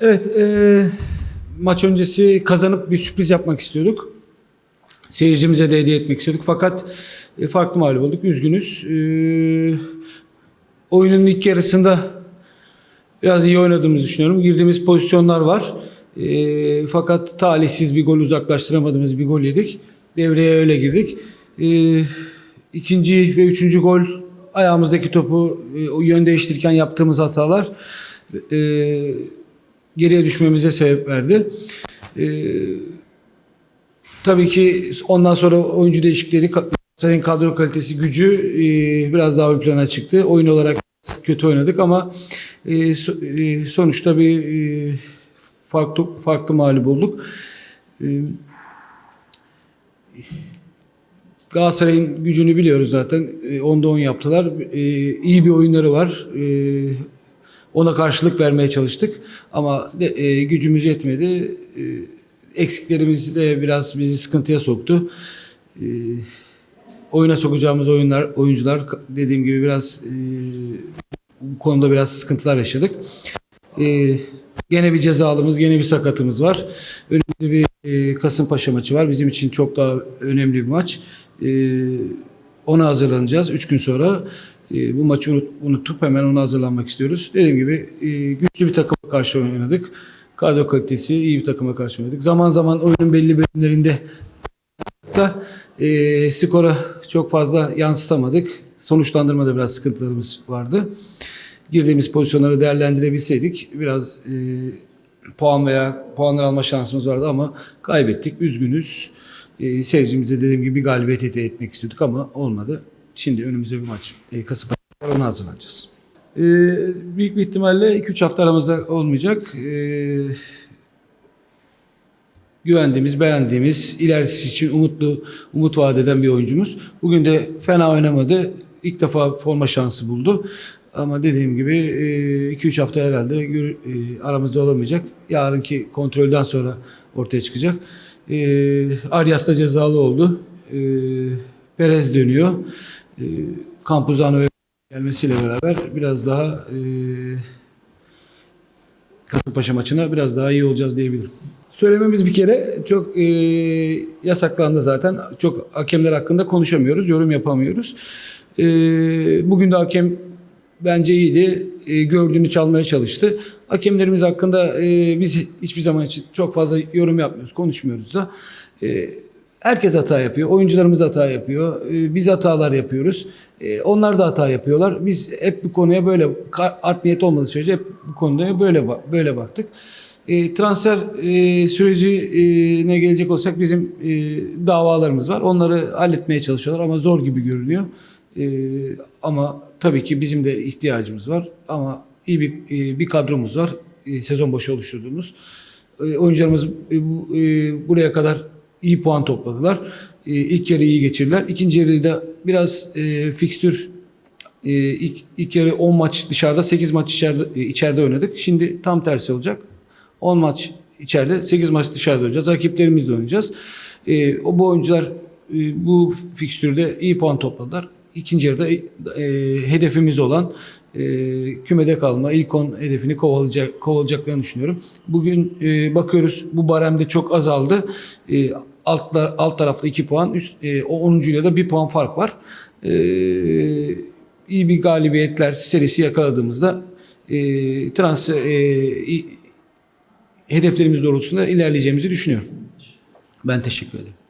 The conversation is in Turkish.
Evet, e, maç öncesi kazanıp bir sürpriz yapmak istiyorduk. Seyircimize de hediye etmek istiyorduk. Fakat e, farklı mağlup olduk. Üzgünüz. E, oyunun ilk yarısında biraz iyi oynadığımızı düşünüyorum. Girdiğimiz pozisyonlar var. E, fakat talihsiz bir gol uzaklaştıramadığımız bir gol yedik. Devreye öyle girdik. E, ikinci ve üçüncü gol ayağımızdaki topu e, yön değiştirirken yaptığımız hatalar e, geriye düşmemize sebep verdi. E, tabii ki ondan sonra oyuncu değişiklikleri Galatasaray'ın kadro kalitesi, gücü e, biraz daha ön plana çıktı. Oyun olarak kötü oynadık ama e, so- e, sonuçta bir e, farklı farklı mağlup olduk. E, Galatasaray'ın gücünü biliyoruz zaten. E, Onda 10 yaptılar. E, iyi bir oyunları var. E, ona karşılık vermeye çalıştık. Ama e, gücümüz yetmedi. E, eksiklerimiz de biraz bizi sıkıntıya soktu. E, oyuna sokacağımız oyunlar, oyuncular dediğim gibi biraz e, bu konuda biraz sıkıntılar yaşadık. E, gene bir cezalımız, gene bir sakatımız var. Önemli bir e, Kasımpaşa maçı var. Bizim için çok daha önemli bir maç. E, ona hazırlanacağız. Üç gün sonra bu maçı unut, unutup hemen ona hazırlanmak istiyoruz. Dediğim gibi e, güçlü bir takıma karşı oynadık. Kadro kalitesi iyi bir takıma karşı oynadık. Zaman zaman oyunun belli bölümlerinde da e, skora çok fazla yansıtamadık. Sonuçlandırmada biraz sıkıntılarımız vardı. Girdiğimiz pozisyonları değerlendirebilseydik biraz e, puan veya puanlar alma şansımız vardı ama kaybettik. Üzgünüz. E, seyircimize dediğim gibi galibiyet hediye etmek istiyorduk ama olmadı. Şimdi önümüzde bir maç. E, Kasımpaşa var, ona hazırlanacağız. E, büyük bir ihtimalle 2-3 hafta aramızda olmayacak. E, güvendiğimiz, beğendiğimiz, ilerisi için umutlu, umut vaat eden bir oyuncumuz. Bugün de fena oynamadı. İlk defa forma şansı buldu. Ama dediğim gibi 2-3 hafta herhalde e, aramızda olamayacak. Yarınki kontrolden sonra ortaya çıkacak. E, Arias da cezalı oldu. E, Perez dönüyor. E, Campuzano gelmesiyle beraber biraz daha e, Kasımpaşa maçına biraz daha iyi olacağız diyebilirim. Söylememiz bir kere çok e, yasaklandı zaten. Çok hakemler hakkında konuşamıyoruz, yorum yapamıyoruz. E, bugün de hakem bence iyiydi. E, gördüğünü çalmaya çalıştı. Hakemlerimiz hakkında e, biz hiçbir zaman için çok fazla yorum yapmıyoruz, konuşmuyoruz da. E, herkes hata yapıyor, oyuncularımız hata yapıyor, e, biz hatalar yapıyoruz. E, onlar da hata yapıyorlar. Biz hep bu konuya böyle art niyet olmadığı sürece hep bu konuya böyle böyle baktık. E, transfer sürecine gelecek olsak bizim davalarımız var. Onları halletmeye çalışıyorlar ama zor gibi görünüyor. Ama tabii ki bizim de ihtiyacımız var. Ama iyi bir bir kadromuz var. Sezon başı oluşturduğumuz. Oyuncularımız bu, buraya kadar iyi puan topladılar. E, ilk yarı iyi geçirdiler. İkinci yarıda biraz e, fikstür e, ilk, ilk yarı 10 maç dışarıda 8 maç içeride, e, içeride oynadık. Şimdi tam tersi olacak. 10 maç içeride 8 maç dışarıda oynayacağız. Rakiplerimizle oynayacağız. E, o bu oyuncular e, bu fikstürde iyi puan topladılar. İkinci yarıda e, hedefimiz olan e, kümede kalma, ilk 10 hedefini kovalayacak, kovalayacaklarını düşünüyorum. Bugün e, bakıyoruz bu baremde çok azaldı. E, altlar, alt tarafta 2 puan, üst, e, o 10. ile de 1 puan fark var. E, iyi bir galibiyetler serisi yakaladığımızda e, transfer e, hedeflerimiz doğrultusunda ilerleyeceğimizi düşünüyorum. Ben teşekkür ederim.